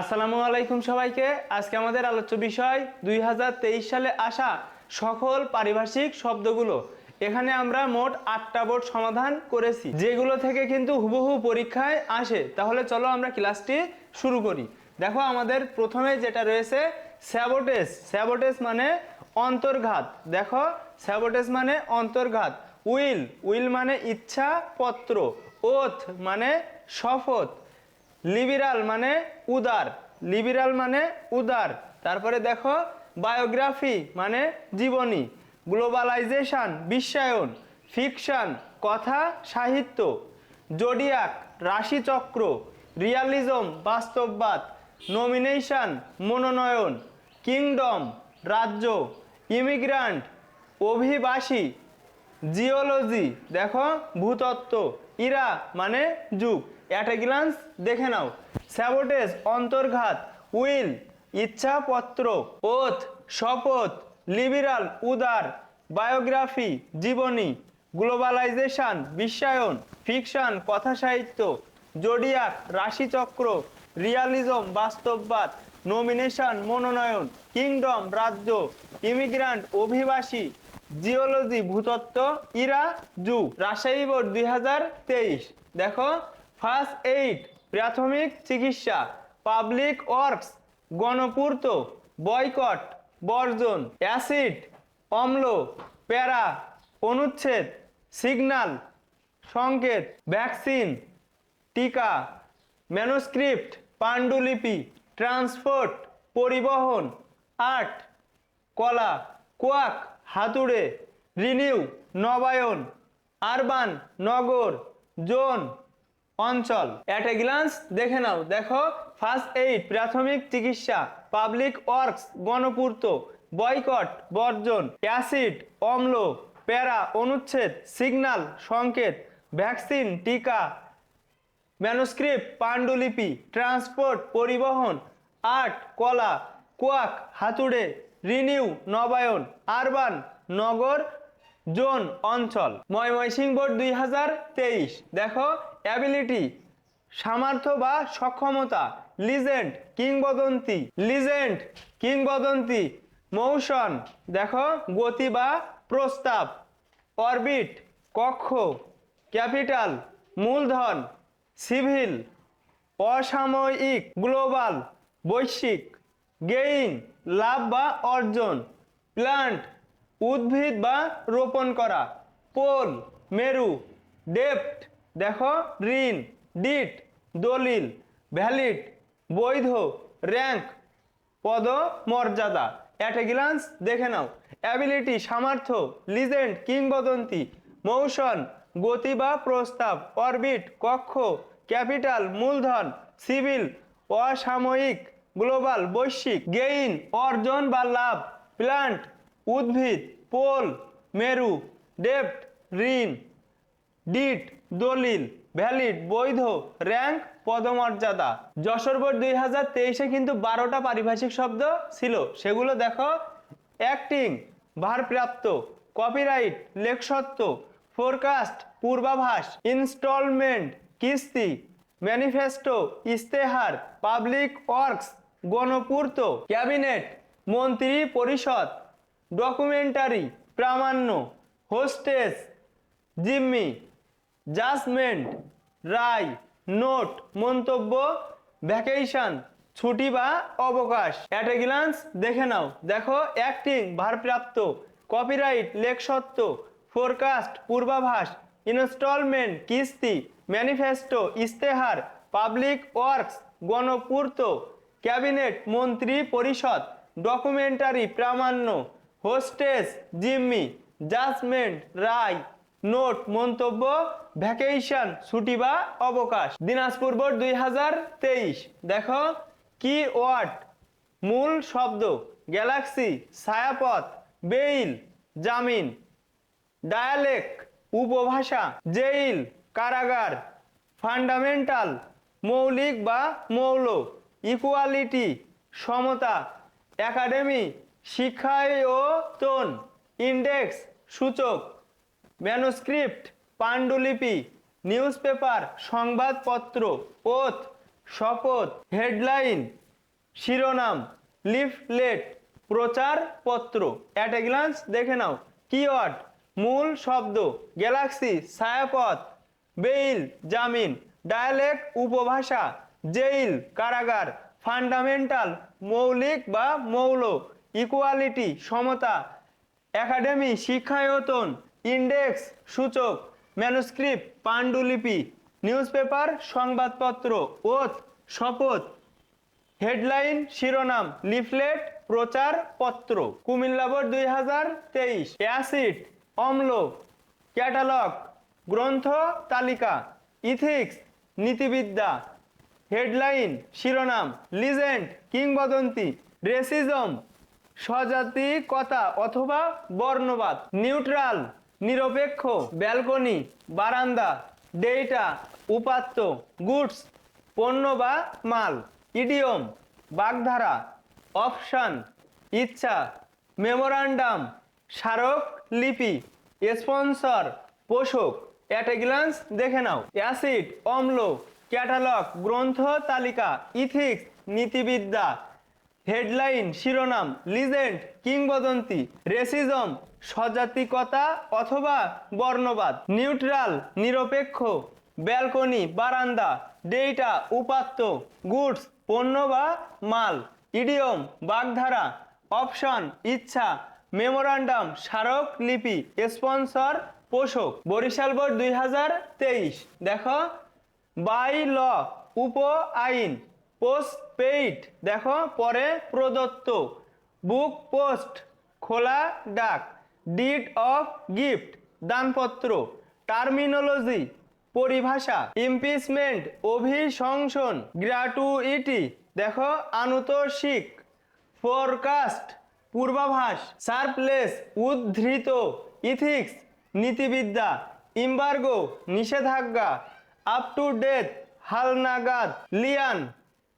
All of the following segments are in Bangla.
আসসালামু আলাইকুম সবাইকে। আজকে আমাদের আলোচ্য বিষয়, দুই হাজার তেইশ সালে আসা সকল পারিভাষিক শব্দগুলো। এখানে আমরা মোট আটটা বোর্ড সমাধান করেছি, যেগুলো থেকে কিন্তু হুবহু পরীক্ষায় আসে। তাহলে চলো আমরা ক্লাসটি শুরু করি। দেখো আমাদের প্রথমে যেটা রয়েছে স্যাবোটেজ স্যাবোটেজ মানে অন্তর্ঘাত। দেখো স্যাবোটেজ মানে অন্তর্ঘাত। উইল উইল মানে ইচ্ছা পত্র ওথ মানে শপথ। লিবিরাল মানে উদার। লিবিরাল মানে উদার। তারপরে দেখো, বায়োগ্রাফি মানে জীবনী। গ্লোবালাইজেশন, বিশ্বায়ন, ফিকশন, কথা, সাহিত্য। জোডিয়াক, রাশিচক্র, রিয়ালিজম, বাস্তববাদ, নমিনেশন, মনোনয়ন, কিংডম, রাজ্য, ইমিগ্রান্ট, অভিবাসী, জিওলজি, দেখো, ভূতত্ত্ব। ইরা মানে যুগ। অ্যাট এ গ্লান্স দেখে নাও। স্যাবোটেজ অন্তর্ঘাত উইল ইচ্ছাপত্র ওথ শপথ লিবিরাল উদার বায়োগ্রাফি জীবনী গ্লোবালাইজেশন বিশ্বায়ন ফিকশন কথা সাহিত্য জোডিয়াক রাশিচক্র রিয়ালিজম বাস্তববাদ নমিনেশন মনোনয়ন কিংডম রাজ্য ইমিগ্রান্ট অভিবাসী জিওলজি, ভূতত্ত্ব, ইরা, জু, রাজশাহী বোর্ড, দুই দেখো ফার্স্ট এইড প্রাথমিক চিকিৎসা পাবলিক ওয়ার্কস গণপূর্ত বয়কট বর্জন অ্যাসিড অম্ল, প্যারা, অনুচ্ছেদ সিগন্যাল সংকেত ভ্যাকসিন টিকা ম্যানুস্ক্রিপ্ট পাণ্ডুলিপি ট্রান্সপোর্ট পরিবহন আর্ট কলা কোয়াক হাতুড়ে, রিনিউ, নবায়ন, আরবান, নগর, জোন, অঞ্চল। অ্যাট এ গ্লান্স দেখে নাও। দেখো ফার্স্ট এইড প্রাথমিক চিকিৎসা পাবলিক ওয়ার্কস গণপূর্ত বয়কট বর্জন অ্যাসিড অম্ল, প্যারা, অনুচ্ছেদ সিগন্যাল সংকেত ভ্যাকসিন টিকা ম্যানুস্ক্রিপ্ট পাণ্ডুলিপি ট্রান্সপোর্ট পরিবহন আর্ট কলা কোয়াক হাতুড়ে রিনিউ, নবায়ন, আরবান, নগর, জোন, অঞ্চল। ময়মনসিংহ বোর্ড দুই হাজার তেইশ। দেখো, অ্যাবিলিটি, সামর্থ্য বা সক্ষমতা, লিজেন্ড, কিংবদন্তি লিজেন্ড, কিংবদন্তি, মৌসন। দেখো, গতি বা প্রস্তাব, অরবিট, কক্ষ, ক্যাপিটাল, মূলধন, সিভিল, অসাময়িক, গ্লোবাল, বৈশ্বিক। গেইন লাভ বা অর্জন প্লান্ট উদ্ভিদ বা রোপণ করা, পোল, মেরু ডেপ্ট দেখো, ঋণ, ডিট, দলিল ভ্যালিড বৈধ র্যাঙ্ক পদ মর্যাদা অ্যাট এ গ্লান্স দেখে নাও। অ্যাবিলিটি সামর্থ্য লিজেন্ড কিংবদন্তি মৌসন গতি বা প্রস্তাব অরবিট কক্ষ ক্যাপিটাল মূলধন সিভিল অসাময়িক গ্লোবাল, বৈশ্বিক, গেইন, অর্জন বা লাভ, প্লান্ট, উদ্ভিদ, পোল, মেরু, ডেপ্ট, ঋণ, ডিট, দলিল, ভ্যালিড, বৈধ, র্যাঙ্ক, পদমর্যাদা। যশোর বোর্ড দুই হাজার তেইশে কিন্তু বারোটা পারিভাষিক শব্দ ছিল। সেগুলো দেখো। অ্যাক্টিং, ভারপ্রাপ্ত, কপিরাইট লেখসত্ব ফোরকাস্ট, পূর্বাভাস, ইনস্টলমেন্ট, কিস্তি, ম্যানিফেস্টো ইস্তেহার পাবলিক ওয়ার্কস। গণপূর্ত ক্যাবিনেট, মন্ত্রী পরিষদ, ডকুমেন্টারি প্রামাণ্য, হোস্টেস, জিম্মি, জাজমেন্ট, রায়, নোট, মন্তব্য, ভ্যাকেশন, ছুটি বা অবকাশ। অ্যাট এ গ্লান্স দেখে নাও। দেখো অ্যাক্টিং ভারপ্রাপ্ত কপিরাইট লেখসত্ব ফোরকাস্ট পূর্বাভাস ইনস্টলমেন্ট কিস্তি ম্যানিফেস্টো ইস্তেহার পাবলিক ওয়ার্কস গণপূর্ত ক্যাবিনেট মন্ত্রী পরিষদ, ডকুমেন্টারি প্রামাণ্য, হোস্টেস জিম্মি, জাজমেন্ট রায়, নোট মন্তব্য, ভ্যাকেশন, ছুটি বা অবকাশ। দিনাজপুর বোর্ড দুই হাজার তেইশ। দেখো কি ওয়ার্ড মূল শব্দ, গ্যালাক্সি, ছায়াপথ, বেইল, জামিন ডায়ালেক উপভাষা, জেইল, কারাগার, ফান্ডামেন্টাল, মৌলিক বা মৌল। ইকুয়ালিটি সমতা একাডেমি শিক্ষায়তন ইন্ডেক্স সূচক ম্যানুস্ক্রিপ্ট পাণ্ডুলিপি নিউজ পেপার সংবাদপত্র ওথ শপথ হেডলাইন শিরোনাম লিফলেট প্রচার পত্র অ্যাট এ গ্লান্স দেখে নাও। কিওয়ার্ড মূল শব্দ গ্যালাক্সি ছায়াপথ, বেইল, জামিন ডায়ালেক্ট উপভাষা জেইল, কারাগার, ফান্ডামেন্টাল, মৌলিক বা মৌল, ইকুয়ালিটি, সমতা, একাডেমি, শিক্ষায়তন, ইন্ডেক্স, সূচক, ম্যানুস্ক্রিপ্ট, পাণ্ডুলিপি, নিউজপেপার, সংবাদপত্র, ওথ, শপথ, হেডলাইন, শিরোনাম, লিফলেট, প্রচার পত্র, কুমিল্লা বোর্ড দুই হাজার তেইশ, অ্যাসিড, অম্ল, ক্যাটালগ, গ্রন্থ তালিকা, ইথিক্স, নীতিবিদ্যা হেডলাইন, শিরোনাম, লিজেন্ড, কিংবদন্তি, রেসিজম, স্বজাতিকতা অথবা বর্ণবাদ, নিউট্রাল, নিরপেক্ষ, ব্যালকনি, বারান্দা, ডেটা, উপাত্ত, গুডস, পণ্য বা মাল, ইডিয়ম, বাগধারা, অপশান, ইচ্ছা, মেমোরান্ডাম, স্মারক লিপি, স্পন্সর, পোষক অ্যাট এ গ্লান্স দেখে নাও, অ্যাসিড, অম্ল ক্যাটালগ, গ্রন্থ তালিকা, ইথিক্স, নীতিবিদ্যা, হেডলাইন, শিরোনাম, লিজেন্ড, কিংবদন্তি, রেসিজম, সজাতিকতা অথবা বর্ণবাদ, নিউট্রাল, নিরপেক্ষ, ব্যালকনি, বারান্দা ডেটা উপাত্ত, গুডস, পণ্য বা মাল, ইডিয়ম, বাগধারা, অপশন, ইচ্ছা, মেমোরান্ডাম, স্মারক, লিপি, স্পন্সর, পোষক, বরিশাল বোর্ড দুই হাজার তেইশ। দেখো বাই ল, উপ আইন, পোস্ট পেইড, দেখো, পরে প্রদত্ত। বুক পোস্ট, খোলা ডাক, ডিড অফ গিফট, দানপত্র, টার্মিনোলজি, পরিভাষা, ইমপিচমেন্ট, অভিশংসন গ্র্যাটুইটি দেখো আনুতোষিক ফোরকাস্ট, পূর্বাভাস, সারপ্লেস, উদ্ধৃত, ইথিক্স, নীতিবিদ্যা, ইম্বার্গো, নিষেধাজ্ঞা আপ টু ডেট হালনাগাদ, লিয়ান,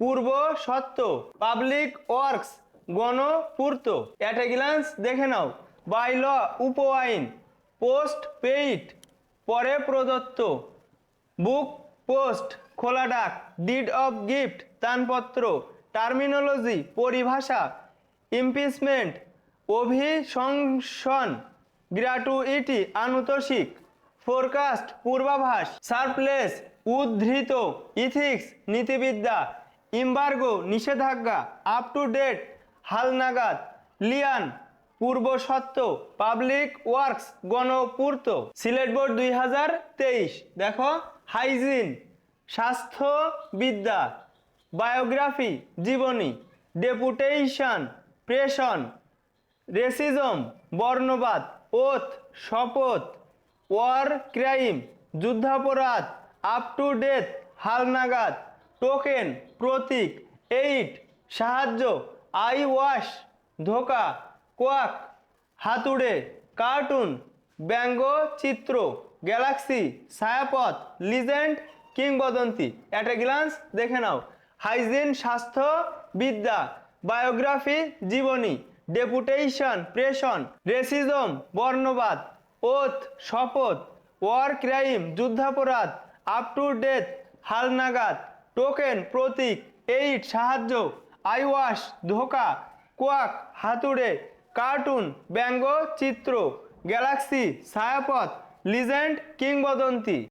পূর্ব সত্য পাবলিক ওয়ার্কস গণপূর্ত। অ্যাট এ গ্লান্স দেখে নাও। বাই ল উপ আইন পোস্ট পেইড পরে প্রদত্ত। বুক পোস্ট খোলা ডাক ডিড অফ গিফট দানপত্র টার্মিনোলজি পরিভাষা ইমপিচমেন্ট অভিশংসন গ্র্যাটুইটি আনুতোষিক। ফোরকাস্ট পূর্বাভাস সারপ্লেস উদ্ধৃত ইথিক্স নীতিবিদ্যা ইম্বার্গো নিষেধাজ্ঞা আপ টু ডেট হালনাগাদ লিয়ান পূর্ব সত্য পাবলিক ওয়ার্কস গণপূর্ত সিলেট বোর্ড দুই হাজার তেইশ। দেখো হাইজিন স্বাস্থ্যবিদ্যা বায়োগ্রাফি জীবনী ডেপুটেশন প্রেশন রেসিজম বর্ণবাদ ওথ শপথ ওয়ার ক্রাইম, যুদ্ধাপরাধ আপ টু ডেথ হালনাগাদ টোকেন, প্রতীক, এইট, সাহায্য, আই ওয়াশ, ধোকা, কোয়াক, হাতুড়ে, কার্টুন, ব্যঙ্গ, চিত্র, গ্যালাক্সি, ছায়াপথ, লিজেন্ড, কিংবদন্তি। অ্যাট এ গ্লান্স দেখে নাও। হাইজিন স্বাস্থ্য বিদ্যা, বায়োগ্রাফি জীবনী, ডেপুটেশন প্রেশন রেসিজম, বর্ণবাদ ওথ শপথ, ওয়ার ক্রাইম, যুদ্ধাপরাধ আপ টু ডেথ হালনাগাদ টোকেন, প্রতীক, এইট, সাহায্য, আইওয়াশ, ধোকা, কোয়াক, হাতুড়ে, কার্টুন, ব্যঙ্গ, চিত্র, গ্যালাক্সি, ছায়াপথ, লিজেন্ড, কিংবদন্তি।